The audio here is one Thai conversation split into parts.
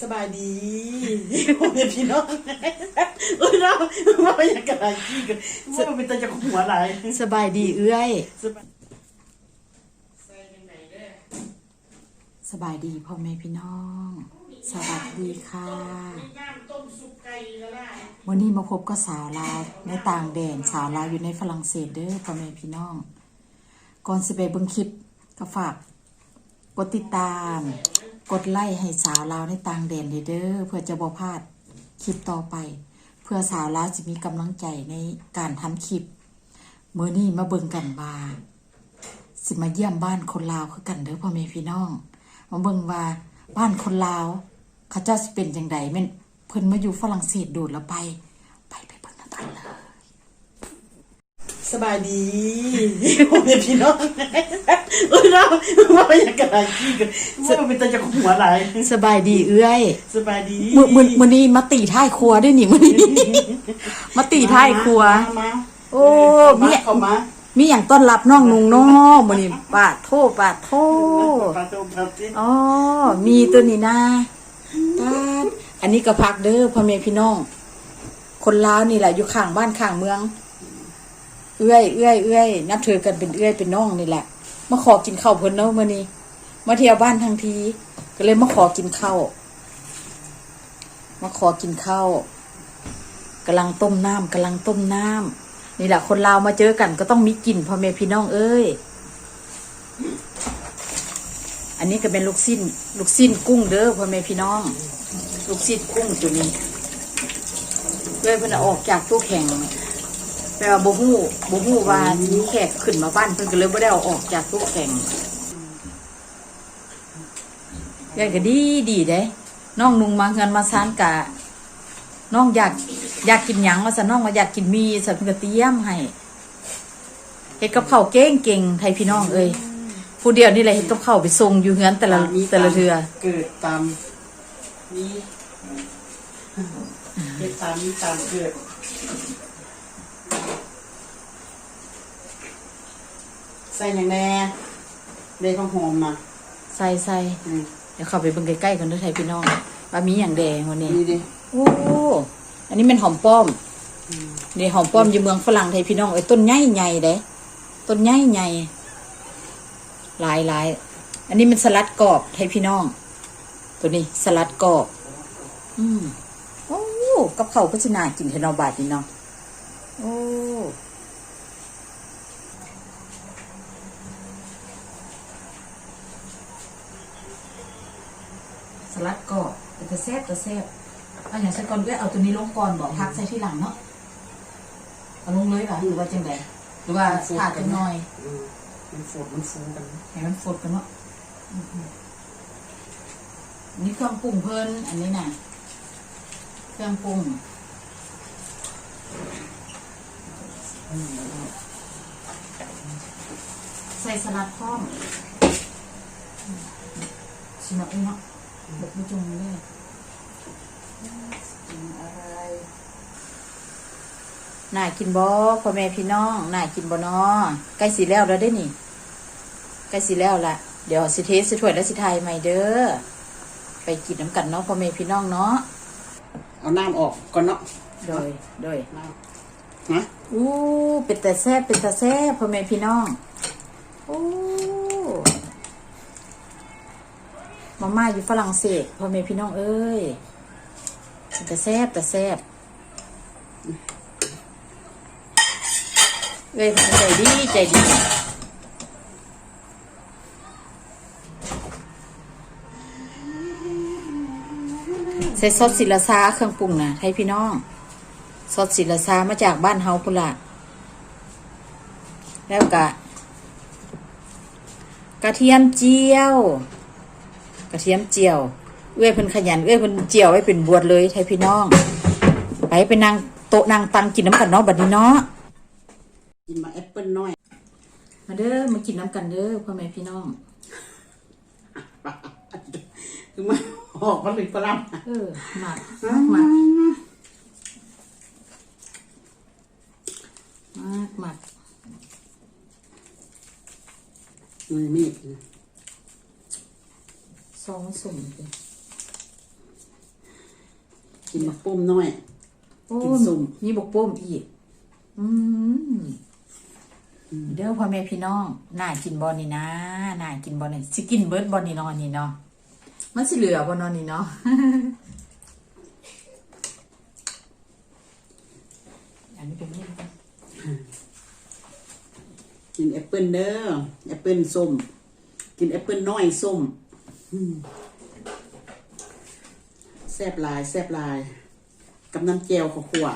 สบายดีพ่อแม่พี่น้องเออเราว่าอยากกระไรกี้กันว่ามันเป็นตาจะหัวไหลายสบายดีเอื้อยสบายใส่ยังไงเด้อสบายดีพ่อแม่พี่น้อง สวัสดีค่ะมีน้ำต้มซุปไก่ก็ได้วันนี้มาพบกับสาวลาวในต่างแดนสาวลาวอยู่ในฝรั่งเศสเด้อพ่อแม่พี่น้อง ก่อนสิไปเบิ่งคลิปก็ฝากกดติดตาม กดไลค์ให้สาวลาวในต่างแดนเด้อเพื่อจะบ่พลาดคลิปต่อไป เพื่อสาวลาวจะมีกำลังใจในการทำคลิปเมื้อนี้มาเบิ่งกันว่าสิมาเยี่ยมบ้านคนลาวคือกันเด้อพ่อแม่พี่น้อง มาเบิ่งว่าบ้านคนลาว เขาเจ้าสิเป็นจังไดแม่นเพิ่นมาอยู่ฝรั่งเศสโดดแล้วไปเบิ่งนำกันเลย สบายดีพ่อแม่พี่น้องเออเราว่าอยากกระไรกี้กันว่ามันเป็นตาจะหัวไหลายสบายดีเอื้อยสบายดีมื้อมื้อมื้อนี้มาตีท้ายครัวด้วยนี่มื้อนี้มาตีท้ายครัวมามาโอ้มีมีเข้ามามีหยังต้อนรับน้องนุงน้อมื้อนี้ปาดโทปาดโทปลาต้มครับที่อ๋อมีตัวนี้นะปาดอันนี้ก็พักเด้อพ่อแม่พี่น้อง คนลาวนี่แหละอยู่ข้างบ้านข้างเมือง เอื้อยเอื้อยเอื้อยนับถือกันเป็นเอื้อยเป็นน้องนี่แหละมาขอกินข้าวเพิ่นเนาะมื้อนี้มาเที่ยวบ้านทั้งที ก็เลยมาขอกินข้าวมาขอกินข้าวกำลังต้มน้ำกำลังต้มน้ำนี่แหละคนลาวมาเจอกันก็ต้องมีกินพ่อแม่พี่น้องเอ้ยอันนี้ก็เป็นลูกสิ้น ลูกสิ้นกุ้งเด้อพ่อแม่พี่น้อง ลูกสิ้นกุ้งตัวนี้เลยเพิ่นเอาออกจากตู้แข็ง แปลว่าบ่ฮู้บ่ฮู้ว่ามีแขกขึ้นมาบ้านเพิ่นก็เลยบ่ได้เอาออกจากตู้แข็งยายก็ดีดีเด้น้องนุงมาเงินมาซานกะน้องอยากอยากกินหยังว่าซะน้องว่าอยากกินมีซะเพิ่นก็เตรียมให้เฮ็ดกับข้าวเก่งเก่งไทยพี่น้องเอ้ยผู้เดียวนี่แหละเฮ็ดกับข้าวไปส่งอยู่เฮือนแต่ละแต่ละเทื่อเกิดตามนี้เกิดตามนี้ตามเกิด ส่อย่างแน่เด็กของหอมมาใส่ใส่อืมเดี๋ยวเข้าไปเบิ่งใกล้ๆกันเด้วยไทยพี่น้องว่ามีอย่างแดงวันนี้นี่ดิโอ้อันนี้เป็นหอมป้อมนี่หอมป้อมอยู่เมืองฝรั่งไทยพี่น้องไอ้ต้นใหญ่ใหญ่ๆเด้ต้นใหญ่ใหญ่หลายหลายอันนี้มันสลัดกรอบไทยพี่น้อง ตัวนี้สลัดกรอบ อืมโอ้กับเขาวก็จะน่ากินเทนอบาทนี่เนาะโอ้ สลัดกรอบแต่จะแซ่บจะแซ่บเอาอย่างใส่ก่อนก็เอาตัวนี้ลงก่อนบอกพักใส่ที่หลังเนาะเอาลงเลยป่ะหรือว่าจังไดหรือว่าขาดจังหน่อยอืมมันฝดมันฟูกันให้มันฟดกันเนาะอืมๆอันนี้เครื่องปรุงเพิ่นอันนี้น่ะเครื่องปรุงใส่สลัดพร้อมชิมเอาเองเนาะ บกไม่จงเลยอะไรน่ากินบ่พ่อแม่พี่น้องน่ากินบ่เนาะใกล้สีแล้วแล้วได้อนี่ใกล้สิแล้วละเดี๋ยวสิเทสสิถ้วยและสิไทยใหม่เด้อไปกินน้ำกันเนาะพ่อแม่พี่น้องเนาะเอาน้ำออกก่อนเนาะโดยโดยน้ำนะอู้เป็นแต่แซ่บเป็นแต่แซ่บพ่อแม่พี่น้องอู้ มาม่าอยู่ฝรั่งเศสพ่อแม่พี่น้องเอ้ยแต่แซ่บแต่แซ่บเอ้ยใจดีใจดีใส่ซอสศิลาซาเครื่องปรุงนะให้พี่น้องซอสศิลาซามาจากบ้านเฮาพุละแล้วกะ กระเทียมเจียว กระเทียมเจียว เอื้อยเพิ่นขยันเอื้อยเพิ่นเจียวไว้เป็นบวชเลยไทยพี่น้อง ไปไปนั่งโต๊ะนั่งตังกินน้ำกันเนาะบัดนี้เนาะกินมาแอปเปิ้ลน้อย มาเด้อมากินน้ำกันเด้อพ่อแม่พี่น้องคือมาออกมาเลยฝรั่งเออหมักหมักหมักหมักมือมีด ซองสุ่มสิกินมะปุ้มน้อยโอ้กินส้มมีบกโป้มอีก อืมเด้อพ่อแม่พี่น้องน่ากินบอนี่นะน่ากินบอนี่สิกินเบิร์ดบอนี่นอนนี่เนาะมันสิเหลือบอนอนนี่เนาะอันนี้เป็นนี่ก่อนกินแอปเปิลเด้อแอปเปิลส้ม กินแอปเปิลน้อยส้มอืม แซ่บลายแซ่บลาย กับน้ำแจวขวคั่ว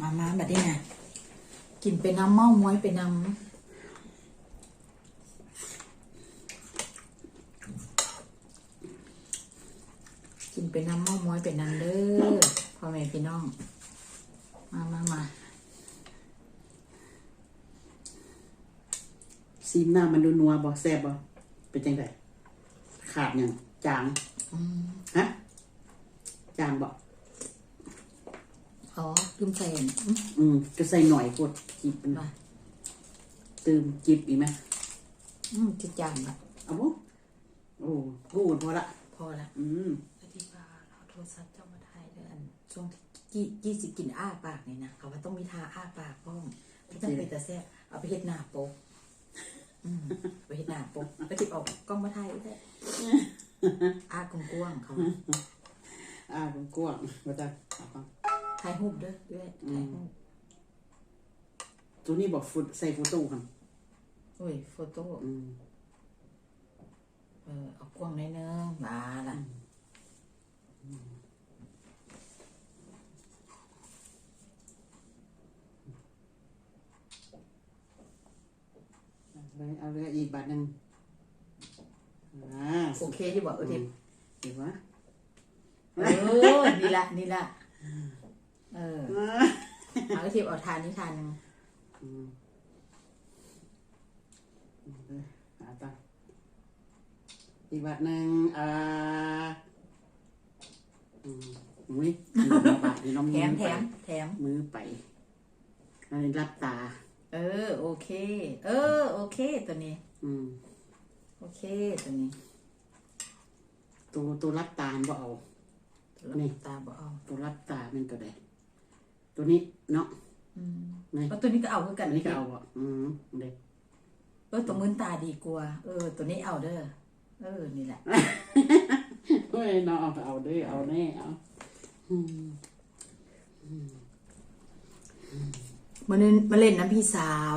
มามาแบบนี้ไงกินเป็นน้ำเมาม้อยเป็นน้ำ เป็นน้ำเมาม้อยเป็นน้ำเด้อพ่อแม่พี่น้อง มามามาซีมหน้ามันดูนัวบ่แซ่บบ่เป็นจังไดขาดยังจางฮะจางบ่อ๋อลืมใส่อันอืมอืมก็ใส่หน่อยกดจิบมันมาเติมจิบอีกไหมอืมจะจานละเอาบ่โอ้กูดพอละ พอละ อืม ราโทรศัพท์เจ้ามาถ่ายเดือนช่วงที่กี้สิกินอ้าปากนี่นะเขาว่าต้องมีทาอ้าปากพ้องไม่ต้องเป็นแต่แซ่บเอาไปเฮ็ดหน้าโป๊กอืมไปเฮ็ดหน้าโป๊กแล้วติดออกกล้องมาถ่ายอีกแล้วอ้ากว้างๆเขาว่าอ่าผมกวางมาจ้ะเอาฟังถ่ายรูปเด้อด้วยถ่ายรูปตัวนี้บอกฟุตใส่โฟโต้ครับโอ้ยโฟโต้อืมเออเอากว้างหนิดนึงมาละ เอาเลยเอาเลยอีกบาทหนึ่งอ่าโอเคที่บอกเออทิพย์เดี๋ยววะเออนี่ละนี่ละเออเอาทิพย์เอาทานนี้ทานหนึงอืมเอาเลยเอาต่ออีกบาทหนึ่งอ่า อืมอุ้ยนี่น้องบาทนี่น้องแถมืมอแถไปมแถม มือไปอันนี้รับตา เออ โอเค เออ โอเค ตัวนี้ อืม โอเค ตัวนี้ตัวตัวรับตามันบ่เอา ตัวนี่ ตาบเอาตัวรับตามันก็ได้ ตัวนี้เนาะอืมนี่เอาตัวนี้ก็เอาคือกัอันนนี้ก็เอาอะอืมเด็กเออตัวมืนตาดีกว่า เออ ตัวนี้เอาเด้อ เออ นี่แหละเฮ้ยเนาะเอาเอาด้วยเอาแน่เอาอืมมาเล่นมาเล่นน้ำพี่สาว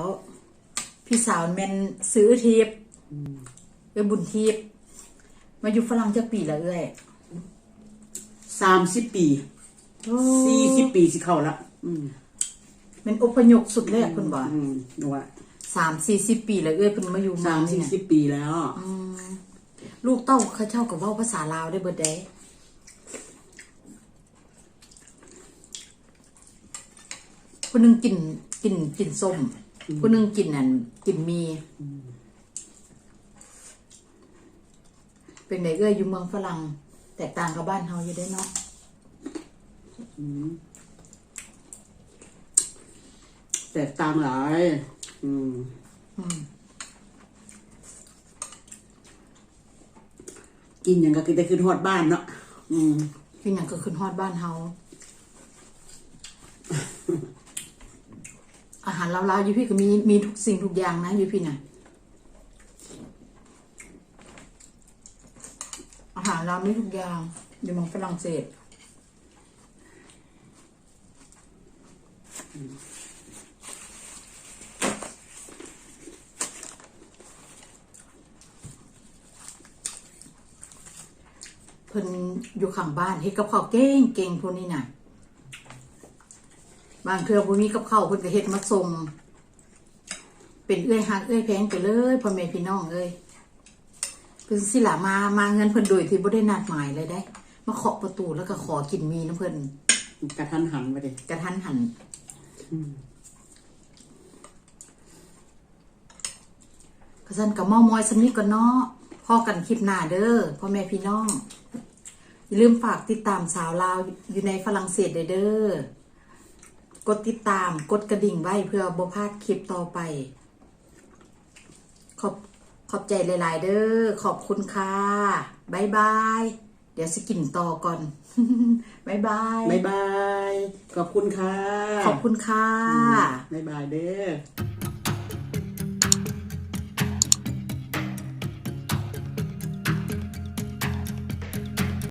พี่สาวแมนซื้อทิพย์เอ้ยบุญทิพย์มาอยู่ฝรั่งจะปีละเอ้ยสามสิบปีสี่สิบปีสิเข้าละอืมเป็นอพยพสุดแรกคุณบอกอืมดูว่าสามสี่สิบปีละเอ้ยเพิ่นมาอยู่สามนี่สี่น่ะสิบปีแล้ว ลูกเต้าเขาเจ้ากับเว่าภาษาลาวได้เบิดได้คนหนึงกินกินกินส้มคนหนึงกินนั่นกินมี เป็นไหนเอ้ยอยู่เมืองฝรั่งแตกต่างกับบ้านเฮาอยู่ได้เนาะแตกต่างหลาย อืม กินอย่างก็คือแต่คือทอดบ้านเนาะอืมกินอย่างก็ขึ้นฮอดบ้านเฮาอาหารลาวๆยูพี่ก็มีมีทุกสิ่งทุกอย่างนะยูพี่น่ะอาหารลาวมีทุกอย่างอยู่มองฝรั่งเศส พิ่นอยู่ข้างบ้านเฮ็ดกับข้าวเก่งเก่งพวกนี้น่ะบางเทื่อบ่มีกับข้าวเพิ่นก็เฮ็ดมาส่งเป็นเอื้อยฮักเอื้อยแพงไปเลยพ่อแม่พี่น้องเอ้ยเพิ่นสิล่ะมามาเงินเพิ่นโดยที่บ่ได้นัดหมายเลยได้ มาเคาะประตูแล้วก็ขอกินมีน้ำเพิ่นกระทันหันไปดิกระทันหันกระสันกับเมามอยสำนี้ก่อนเนาะพอกันคลิปหน้าเด้อพ่อแม่พี่น้อง อย่าลืมฝากติดตามสาวลาวอยู่ในฝรั่งเศสเด้อเด้อกดติดตามกดกระดิ่งไว้เพื่อบ่พลาดคลิปต่อไป ขอบขอบใจหลาย ๆ เด้อขอบคุณค่ะบายบายเดี๋ยวสกินต่อก่อนบายบายบ๊ายบาย ขอบคุณค่ะ ขอบคุณค่ะ บ๊ายบายเด้อ